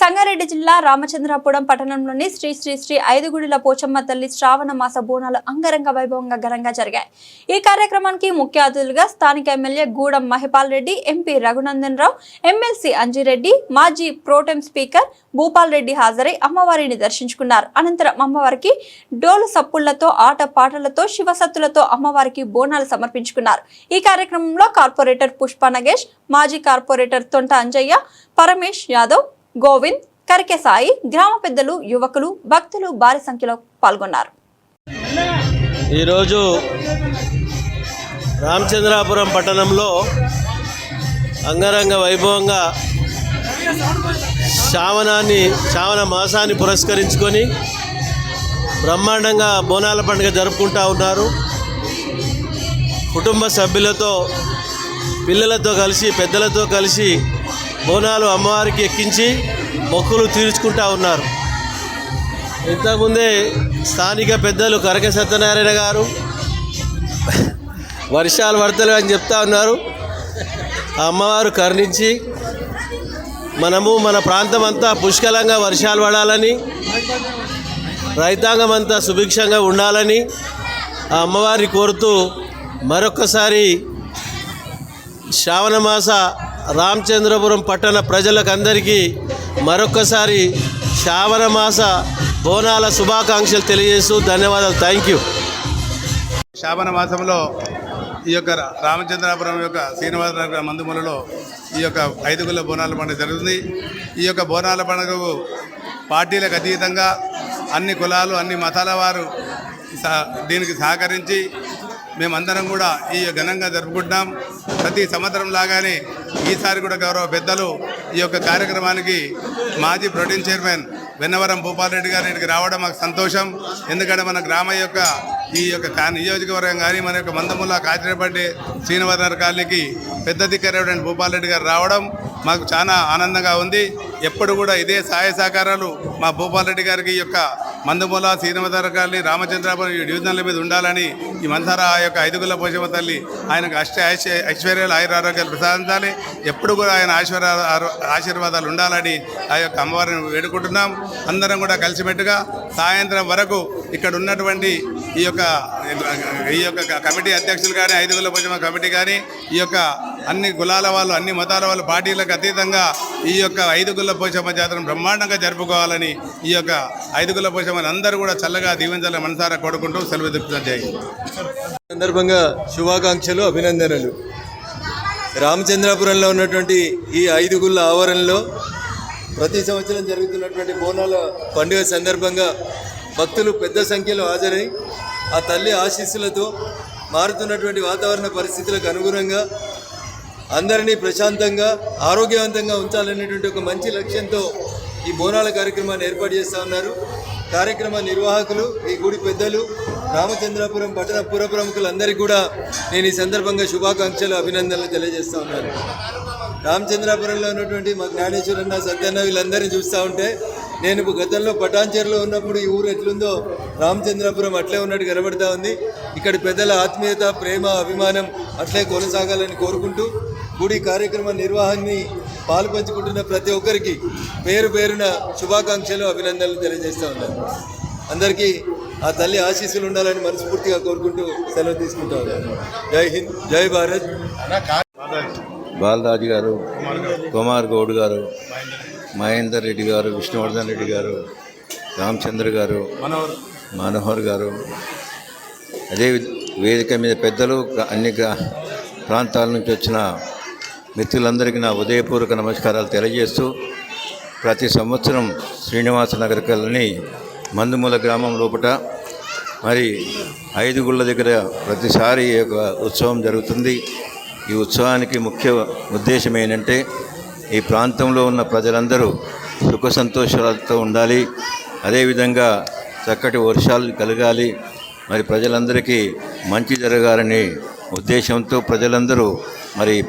సంగారెడ్డి జిల్లా రామచంద్రాపురం పట్టణంలోని శ్రీ శ్రీ శ్రీ ఐదుగుడిల పోచమ్మ తల్లి శ్రావణ మాస బోనాలు అంగరంగ వైభవంగా ఘనంగా జరిగాయి. ఈ కార్యక్రమానికి ముఖ్య అతిథులుగా స్థానిక MLA Gudem Mahipal Reddy MP Raghunandan Rao MLC Anjireddy మాజీ ప్రోటెం స్పీకర్ భూపాల్ రెడ్డి హాజరై అమ్మవారిని దర్శించుకున్నారు. అనంతరం అమ్మవారికి డోలు సప్పుళ్ళతో ఆట పాటలతో శివసత్తులతో అమ్మవారికి బోనాలు సమర్పించుకున్నారు. ఈ కార్యక్రమంలో కార్పొరేటర్ పుష్ప నగేష్ మాజీ కార్పొరేటర్ తొంట అంజయ్య పరమేష్ యాదవ్ గోవింద్ కరికే సాయి గ్రామ పెద్దలు యువకులు భక్తులు భారీ సంఖ్యలో పాల్గొన్నారు. ఈరోజు రామచంద్రాపురం పట్టణంలో అంగరంగ వైభవంగా శ్రావణాన్ని శ్రావణ మాసాన్ని పురస్కరించుకొని బ్రహ్మాండంగా బోనాల పండుగ జరుపుకుంటా ఉన్నారు. కుటుంబ సభ్యులతో పిల్లలతో కలిసి పెద్దలతో కలిసి బోనాలు అమ్మవారికి ఎక్కించి మొక్కులు తీర్చుకుంటా ఉన్నారు. ఇంతకుముందే స్థానిక పెద్దలు కరక సత్యనారాయణ గారు వర్షాలు పడతలు అని చెప్తా ఉన్నారు. ఆ అమ్మవారు కరుణించి మనము మన ప్రాంతం అంతా పుష్కలంగా వర్షాలు పడాలని రైతాంగం అంతా సుభిక్షంగా ఉండాలని ఆ అమ్మవారిని కోరుతూ మరొక్కసారి శ్రావణమాస రామచంద్రపురం పట్టణ ప్రజలకందరికీ మరొక్కసారి శ్రావణమాస బోనాల శుభాకాంక్షలు తెలియజేస్తూ ధన్యవాదాలు. థ్యాంక్ యూ శ్రావణ మాసంలో ఈ యొక్క రామచంద్రాపురం యొక్క శ్రీనివాసనగర్ మందుమూలలో ఈ యొక్క ఐదుగుల బోనాల పండుగ జరుగుతుంది. ఈ యొక్క బోనాల పండుగకు పార్టీలకు అతీతంగా అన్ని కులాలు అన్ని మతాల వారు దీనికి సహకరించి మేమందరం కూడా ఈ ఘనంగా జరుపుకుంటున్నాం. ప్రతి సంవత్సరం లాగానే ఈసారి కూడా గౌరవ పెద్దలు ఈ యొక్క కార్యక్రమానికి మాజీ ప్రోటీన్ చైర్మన్ వెన్నవరం భూపాల్ రెడ్డి గారి ఇక్కడికి రావడం మాకు సంతోషం. ఎందుకంటే మన గ్రామ యొక్క ఈ యొక్క కా- నియోజకవర్గం కానీ మన యొక్క మందముల కాచిరేపల్లి శ్రీనివాసనగర్ కాలనీకి పెద్ద దిక్కరేటువంటి భూపాల్ రెడ్డి గారు రావడం మాకు చాలా ఆనందంగా ఉంది. ఎప్పుడు కూడా ఇదే సహాయ సహకారాలు మా భూపాల్ రెడ్డి గారికి ఈ యొక్క మందమూల శ్రీనివాసనగర్ కాలనీ రామచంద్రాపురం ఈ డివిజన్ల మీద ఉండాలని ఈ మనసారా ఆ యొక్క ఐదుగుల పోషమ తల్లి ఆయనకు అష్ట ఐశ్వర్యాలు ఆయుర ఆరోగ్యాలు ప్రసాదించాలి. ఎప్పుడు కూడా ఆయన ఐశ్వర్య ఆశీర్వాదాలు ఉండాలని ఆ యొక్క అమ్మవారిని వేడుకుంటున్నాం. అందరం కూడా కలిసిమెట్టుగా సాయంత్రం వరకు ఇక్కడ ఉన్నటువంటి ఈ యొక్క ఈ యొక్క కమిటీ అధ్యక్షులు కానీ ఐదుగుల పోషమ కమిటీ కానీ ఈ యొక్క అన్ని కులాల వాళ్ళు అన్ని మతాల వాళ్ళు పార్టీలకు అతీతంగా ఈ యొక్క ఐదుగుల పోషమ్మ జాతరను బ్రహ్మాండంగా జరుపుకోవాలని ఈ యొక్క ఐదుగుల పోషమ్మని అందరూ కూడా చల్లగా దీవించాలని మనసారా కోరుకుంటూ సెలవు దిక్కుతాం సందర్భంగా శుభాకాంక్షలు అభినందనలు. రామచంద్రాపురంలో ఉన్నటువంటి ఈ ఐదుగుళ్ళ ఆవరణలో ప్రతి సంవత్సరం జరుగుతున్నటువంటి బోనాల పండుగ సందర్భంగా భక్తులు పెద్ద సంఖ్యలో హాజరై ఆ తల్లి ఆశీస్సులతో మారుతున్నటువంటి వాతావరణ పరిస్థితులకు అనుగుణంగా అందరినీ ప్రశాంతంగా ఆరోగ్యవంతంగా ఉంచాలనేటువంటి ఒక మంచి లక్ష్యంతో ఈ బోనాల కార్యక్రమాన్ని ఏర్పాటు చేస్తూ ఉన్నారు. కార్యక్రమ నిర్వాహకులు ఈ గుడి పెద్దలు రామచంద్రాపురం పట్టణ పుర ప్రముఖులందరికీ కూడా నేను ఈ సందర్భంగా శుభాకాంక్షలు అభినందనలు తెలియజేస్తూ ఉన్నాను. రామచంద్రాపురంలో ఉన్నటువంటి మా జ్ఞానేశ్వరన్న సత్యన్న వీళ్ళందరినీ చూస్తూ ఉంటే నేను గతంలో పటాన్చేరులో ఉన్నప్పుడు ఈ ఊరు ఎట్లుందో రామచంద్రపురం అట్లే ఉన్నట్టు కనబడతా ఉంది. ఇక్కడ పెద్దల ఆత్మీయత ప్రేమ అభిమానం అట్లే కొనసాగాలని కోరుకుంటూ గుడి కార్యక్రమ నిర్వహణని పాలు పంచుకుంటున్న ప్రతి ఒక్కరికి పేరు పేరున శుభాకాంక్షలు అభినందనలు తెలియజేస్తూ ఉన్నాను. అందరికీ ఆ తల్లి ఆశీస్సులు ఉండాలని మనస్ఫూర్తిగా కోరుకుంటూ సెలవు తీసుకుంటా ఉన్నాను. జై హింద్ జై భారత్. బాలరాజు గారు కుమార్ గౌడ్ గారు మహేందర్ రెడ్డి గారు విష్ణువర్ధన్ రెడ్డి గారు రామచంద్ర గారు మనోహర్. గారు. అదే వేదిక మీద పెద్దలు అన్ని ప్రాంతాల నుంచి వచ్చిన మిత్రులందరికీ నా ఉదయపూర్వక నమస్కారాలు తెలియజేస్తూ ప్రతి సంవత్సరం శ్రీనివాస నగర్ కల్ని మందుమూల గ్రామం లోపట మరి ఐదు గుళ్ళ దగ్గర ప్రతిసారి ఈ యొక్క ఉత్సవం జరుగుతుంది. ఈ ఉత్సవానికి ముఖ్య ఉద్దేశం ఏంటంటే ఈ ప్రాంతంలో ఉన్న ప్రజలందరూ సుఖ సంతోషాలతో ఉండాలి. అదేవిధంగా చక్కటి వర్షాలు కలగాలి. మరి ప్రజలందరికీ మంచి జరగాలని ఉద్దేశంతో ప్రజలందరూ మరి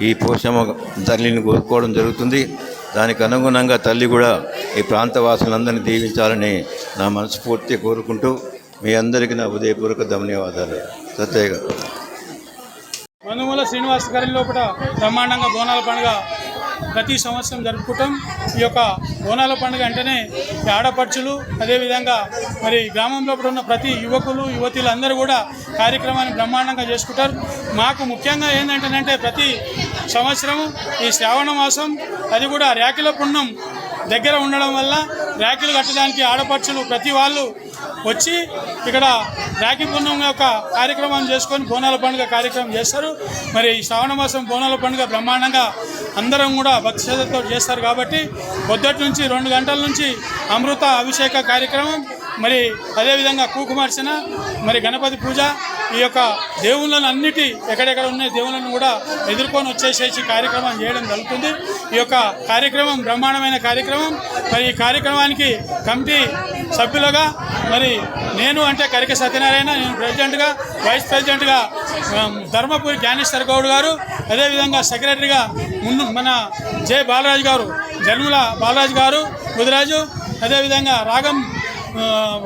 ఈ పోషమ తల్లిని కోరుకోవడం జరుగుతుంది. దానికి అనుగుణంగా తల్లి కూడా ఈ ప్రాంత వాసులందరినీ దీవించాలని నా మనస్ఫూర్తి కోరుకుంటూ మీ అందరికీ నా ఉదయపూర్వక ధన్యవాదాలు. సత్యగా మనుమూల శ్రీనివాస గారి లోపల బ్రహ్మాండంగా బోనాల పండుగ ప్రతి సంవత్సరం జరుపుకుంటాం. ఈ యొక్క బోనాల పండుగ అంటేనే ఆడపడుచులు అదేవిధంగా మరి గ్రామంలో ఉన్న ప్రతి యువకులు యువతులు అందరూ కూడా కార్యక్రమాన్ని బ్రహ్మాండంగా చేసుకుంటారు. మాకు ముఖ్యంగా ఏంటంటేనంటే ప్రతి సంవత్సరం ఈ శ్రావణ మాసం అది కూడా ర్యాకిల పుణ్యం దగ్గర ఉండడం వల్ల ర్యాకులు కట్టడానికి ఆడపడుచులు ప్రతి వాళ్ళు వచ్చి ఇక్కడ రాఖీ పుణ్యం యొక్క కార్యక్రమం చేసుకొని బోనాల పండుగ కార్యక్రమం చేస్తారు. మరి ఈ శ్రావణ మాసం బోనాల పండుగ బ్రహ్మాండంగా అందరం కూడా భక్తి శ్రద్ధతో చేస్తారు కాబట్టి పొద్దుటి నుంచి రెండు గంటల నుంచి అమృత అభిషేక కార్యక్రమం మరి అదేవిధంగా కూకుమార్చన మరి గణపతి పూజ ఈ యొక్క దేవుళ్ళను అన్నిటి ఎక్కడెక్కడ ఉన్న దేవుళ్ళను కూడా ఎదుర్కొని వచ్చేసేసి కార్యక్రమం చేయడం జరుగుతుంది. ఈ యొక్క కార్యక్రమం బ్రహ్మాండమైన కార్యక్రమం. మరి ఈ కార్యక్రమానికి కమిటీ సభ్యులుగా మరి నేను అంటే కరిక సత్యనారాయణ నేను ప్రెసిడెంట్గా వైస్ ప్రెసిడెంట్గా ధర్మపురి జ్ఞానేశ్వర గౌడ్ గారు అదేవిధంగా సెక్రటరీగా ముందు మన జె బాలరాజు గారు జన్మల బాలరాజు గారు ముదిరాజు అదేవిధంగా రాగం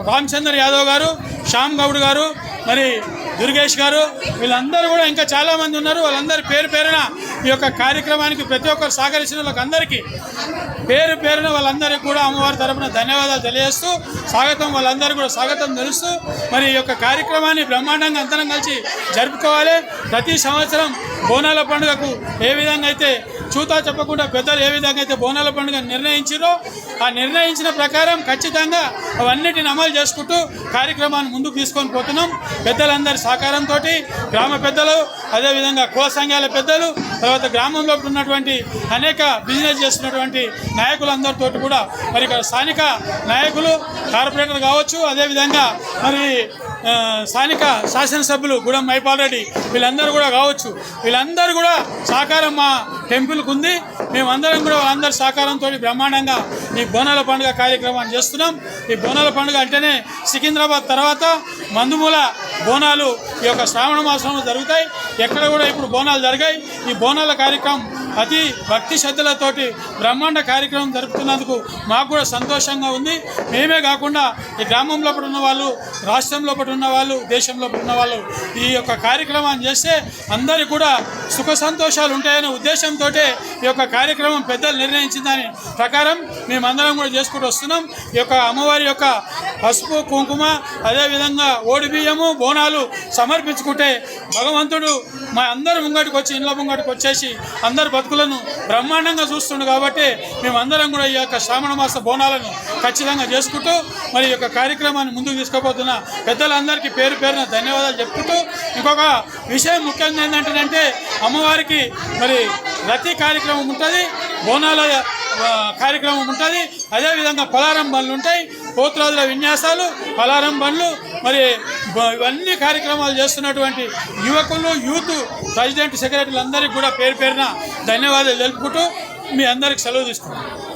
రామచంద్ర యాదవ్ గారు శ్యామ్ గౌడ్ గారు మరి దుర్గేష్ గారు వీళ్ళందరూ కూడా ఇంకా చాలామంది ఉన్నారు. వాళ్ళందరి పేరు పేరున ఈ యొక్క కార్యక్రమానికి ప్రతి ఒక్కరు సహకరించిన వాళ్ళకందరికీ పేరు పేరున వాళ్ళందరికీ కూడా అమ్మవారి తరపున ధన్యవాదాలు తెలియజేస్తూ స్వాగతం వాళ్ళందరూ కూడా స్వాగతం తెలుస్తూ మరి ఈ యొక్క కార్యక్రమాన్ని బ్రహ్మాండంగా అందరం కలిసి జరుపుకోవాలి. ప్రతి సంవత్సరం బోనాల పండుగకు ఏ విధంగా అయితే చూతా చెప్పకుండా పెద్దలు ఏ విధంగా అయితే బోనాల పండుగ నిర్ణయించారో ఆ నిర్ణయించిన ప్రకారం ఖచ్చితంగా అవన్నిటిని అమలు చేసుకుంటూ కార్యక్రమాన్ని ముందుకు తీసుకొని పోతున్నాం. పెద్దలందరి సహకారంతో గ్రామ పెద్దలు అదేవిధంగా కో సంఘాల పెద్దలు తర్వాత గ్రామంలో ఉన్నటువంటి అనేక బిజినెస్ చేస్తున్నటువంటి నాయకులందరితో కూడా మరి ఇక్కడ స్థానిక నాయకులు కార్పొరేటర్ కావచ్చు అదేవిధంగా మరి స్థానిక శాసనసభ్యులు గూడెం మైపాల్ రెడ్డి వీళ్ళందరూ కూడా కావచ్చు. వీళ్ళందరూ కూడా సహకారం మా టెంపుల్కి ఉంది మేమందరం కూడా వాళ్ళందరి సహకారంతో బ్రహ్మాండంగా ఈ బోనాల పండుగ కార్యక్రమాన్ని చేస్తున్నాం. ఈ బోనాల పండుగ అంటేనే సికింద్రాబాద్ తర్వాత మందుమూల బోనాలు ఈ యొక్క శ్రావణ మాసంలో జరుగుతాయి. ఎక్కడ కూడా ఇప్పుడు బోనాలు జరిగాయి. ఈ బోనాల కార్యక్రమం అతి భక్తి శ్రద్ధలతోటి బ్రహ్మాండ కార్యక్రమం జరుపుతున్నందుకు మాకు కూడా సంతోషంగా ఉంది. మేమే కాకుండా ఈ గ్రామంలో ఉన్న వాళ్ళు రాష్ట్రంలో ఉన్న వాళ్ళు దేశంలో ఉన్న వాళ్ళు ఈ యొక్క కార్యక్రమాన్ని చేస్తే అందరికీ కూడా సుఖ సంతోషాలు ఉంటాయనే ఉద్దేశంతో ఈ యొక్క కార్యక్రమం పెద్దలు నిర్ణయించిన దాని ప్రకారం మేమందరం కూడా చేసుకుంటూ వస్తున్నాం. ఈ యొక్క అమ్మవారి యొక్క పసుపు కుంకుమ అదేవిధంగా ఓడి బియ్యము బోనాలు సమర్పించుకుంటే భగవంతుడు మా అందరి ముంగటికి వచ్చి ఇండ్ల ముంగటికి వచ్చేసి అందరి బతుకులను బ్రహ్మాండంగా చూస్తుండు కాబట్టి మేమందరం కూడా ఈ యొక్క శ్రావణ మాస బోనాలను ఖచ్చితంగా చేసుకుంటూ మరి ఈ యొక్క కార్యక్రమాన్ని ముందుకు తీసుకుపోతున్న పెద్దలందరికీ పేరు పేరున ధన్యవాదాలు చెప్పుకుంటూ ఇంకొక విషయం ముఖ్యంగా ఏంటంటే అమ్మవారికి మరి రతి కార్యక్రమం ఉంటుంది బోనాల కార్యక్రమం ఉంటుంది. అదేవిధంగా పలారం బండ్లు ఉంటాయి. పోతురాజుల విన్యాసాలు పలారం బండ్లు మరి ఇవన్నీ కార్యక్రమాలు చేస్తున్నటువంటి యువకులు యూత్ ప్రెసిడెంట్ సెక్రటరీలు అందరికీ కూడా పేరు పేరున ధన్యవాదాలు తెలుపుకుంటూ మీ అందరికి సెలవు తీసుకున్నాను